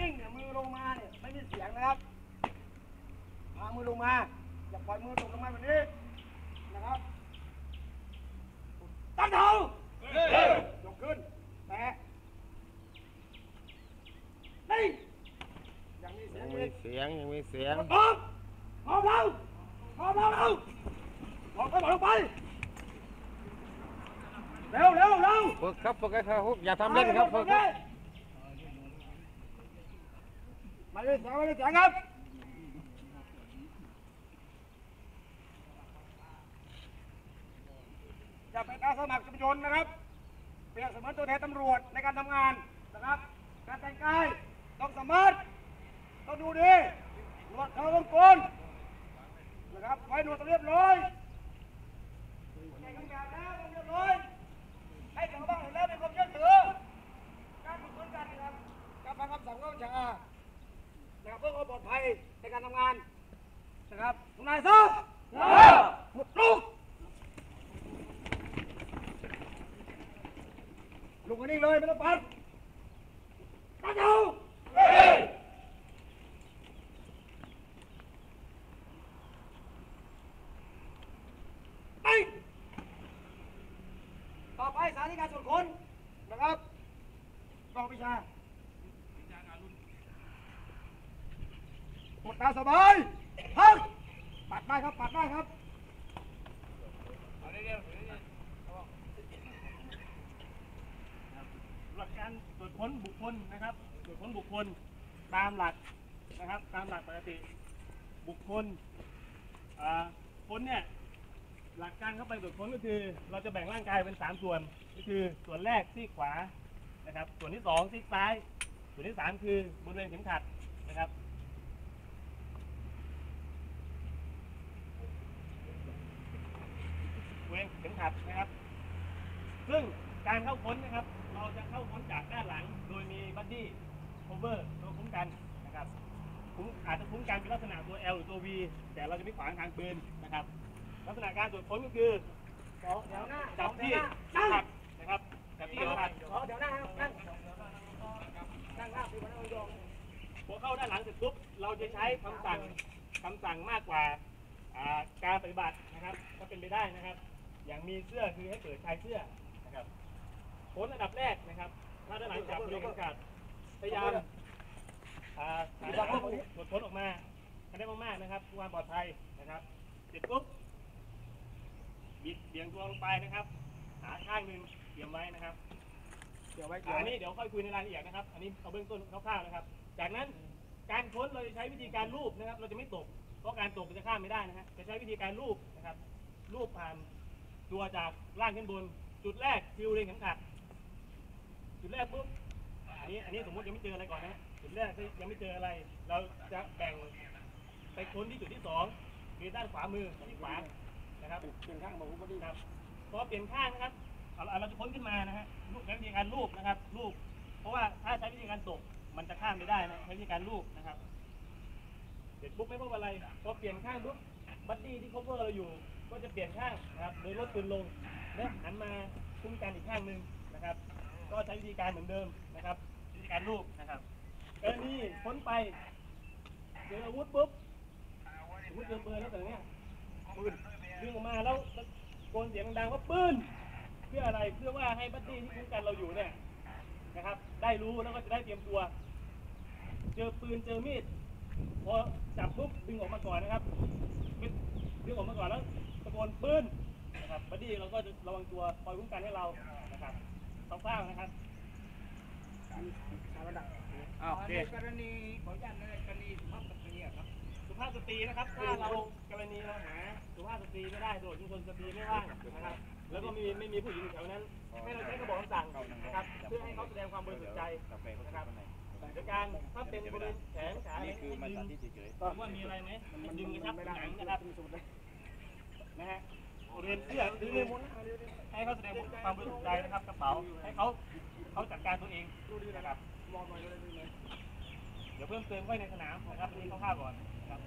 นิ่งเนี่ยมือลงมาเนี่ยไม่มีเสียงนะครับวามือลงมาอย่าปล่อยมือตกลงมาแบบนี้นะครับตั้งเท้ายกขึ้นแตะนี่ยังมีเสียยังมีเสียงยังมีเสียงพร้อมพร้อกเราพร้อกเราเราบอกไปบอกไปเร็วเร็วเร็วฝึกครับฝึกครับอย่าทำเล่นครับฝึกครับ มาเลยเสียงมาเลยเสียงครับจะเป็นอาสาสมัครชุมชนนะครับเปรียบเสมือนตัวแทนตำรวจในการทำงานนะครับ การแต่งกายต้องสามารถต้องดูดีหนวดเขาวงกลนะครับไว้หนวดต้องเรียบร้อยใส่เครื่องแบบแล้วต้องเรียบร้อย นายทราบหมดลูกลุกมานิ่เลยไม่ต้องปัดปัดเอาไปต่อไปสาธิการตรวจค้นนะครับกองวิชาหมดตาสบายพัก ปัดได้ครับ ปัดได้ครับหลักการตรวจค้นบุคคลนะครับ ตรวจค้นบุคคลตามหลักนะครับ ตามหลักปกติบุคคลค้นเนี่ยหลักการเข้าไปตรวจค้นก็คือ เราจะแบ่งร่างกายเป็นสามส่วน ก็คือส่วนแรกซีกขวานะครับ ส่วนที่สองซีกซ้าย ส่วนที่สามคือบริเวณเข็มขัดนะครับ บริเวณเข็มขัดนะครับ ซึ่งการเข้าค้นนะครับ เราจะเข้าค้นจากด้านหลัง โดยมีบัดดี้ โคเวอร์ตัวคุ้มกันนะครับคุ้มอาจจะคุ้มกันเป็นลักษณะตัว L หรือตัว V แต่เราจะไม่ขวางทางปืนนะครับ ลักษณะการตรวจค้นก็คือแถวหน้าจับที่นั่งขัดนะครับจับที่ขัดสองแถวหน้าครับนั่งนั่งหน้าพี่มันนั่งยองพอเข้าด้านหลังเสร็จปุ๊บเราจะใช้คำสั่งคำสั่งมากกว่าการปฏิบัตินะครับถ้าเป็นไปได้นะครับ อย่างมีเสื้อคือให้เปิดชายเสื้อนะครับค้นระดับแรกนะครับถ้าด้านหลังจับเรียงขาด ยายามอ่าหาทางตรวจค้นออกมาให้ได้มากๆนะครับเพื่อความปลอดภัยนะครับ เสร็จปุ๊บบิดเบี่ยงตัวลงไปนะครับ หาข้างหนึ่งเตรียมไว้นะครับเดี๋ยวไว้อ่าอันนี้เดี๋ยวค่อยคุยในรายละเอียดนะครับ อันนี้เอาเบื้องต้นคร่าวๆนะครับ จากนั้นการค้นเราจะใช้วิธีการรูปนะครับ เราจะไม่ตก เพราะการตกมันจะข้ามไม่ได้นะฮะจะใช้วิธีการรูปนะครับ รูปผ่านตัวจากล่างขึ้นบน จุดแรกฟิวเรงเข็มขัด จุดแรกปุ๊บ อันนี้อันนี้สมมติยังไม่เจออะไรก่อนนะฮะจุดแรกที่ยังไม่เจออะไร เราจะแบ่งไปค้นที่จุดที่สองคือด้านขวามือที่ขวานะครับเป็นข้างบอกว่าดีครับพอเปลี่ยนข้างนะครับเอาเอาเราจะพ้นขึ้นมานะฮะลูกใช้วิธีการลูบนะครับลูบเพราะว่าถ้าใช้วิธีการตกมันจะข้ามไม่ได้นะใช้วิธีการลูบนะครับเสร็จปุ๊บไม่พบอะไรพอเปลี่ยนข้างปุ๊บบัดดี้ที่ cover เราอยู่ ก็จะเปลี่ยนข้างนะครับโดยลดปืนลงและหันมาคุ้มกันอีกข้างหนึ่งนะครับ ก็ใช้วิธีการเหมือนเดิมนะครับวิธี การลูบนะครับกรณีพ้นไปเจออาวุธปุ๊บสมมติเจอปืนแล้วแต่เนี้ยปืนดึงออกมาแล้วตะโกนเสียงดังว่าปืนเพื่ออะไรเพื่อว่าให้บัดดี้ที่คุ้มกันเราอยู่เนี่ยนะครับ ได้รู้แล้วก็จะได้เตรียมตัว เจอปืนเจอมีดพอจับปุ๊บดึงออกมาก่อนนะครับดึงออกมาก่อนแล้วตะโกนปืนนะครับบัดดี้เราก็จะระวังตัวคอยคุ้มกันให้เรานะครับต้องเฝ้านะครับ อ่าโอเคกรณีขออนุญาตในกรณีสุภาพสตรีอะครับ สุภาพสตรีนะครับ ถ้าเรากรณีเราหาสุภาพสตรีไม่ได้โดดชุมชนสตรีไม่ว่างนะครับ แล้วก็มีไม่มีผู้หญิงอยู่แถวนั้น ให้เราใช้กระบอกคำสั่งนะครับ เพื่อให้เขาแสดงความบริสุทธิ์ใจนะครับโดยการถ้าเป็นบริเวณแขนขาอะไรคือมันที่เฉยๆว่ามีอะไรไหมมันดึงกระชับหนังนะครับนะฮะบริเวณเสื้อดึงเลยมุนให้เขาแสดงความบริสุทธิ์ใจนะครับกระเป๋าให้เขา เขาจัดการตัวเองนะครับมองหน่อยเลยดีไหมเดี๋ยวเพิ่มเติมไว้ในสนามนะครับนี่คร่าวๆก่อนนะครับ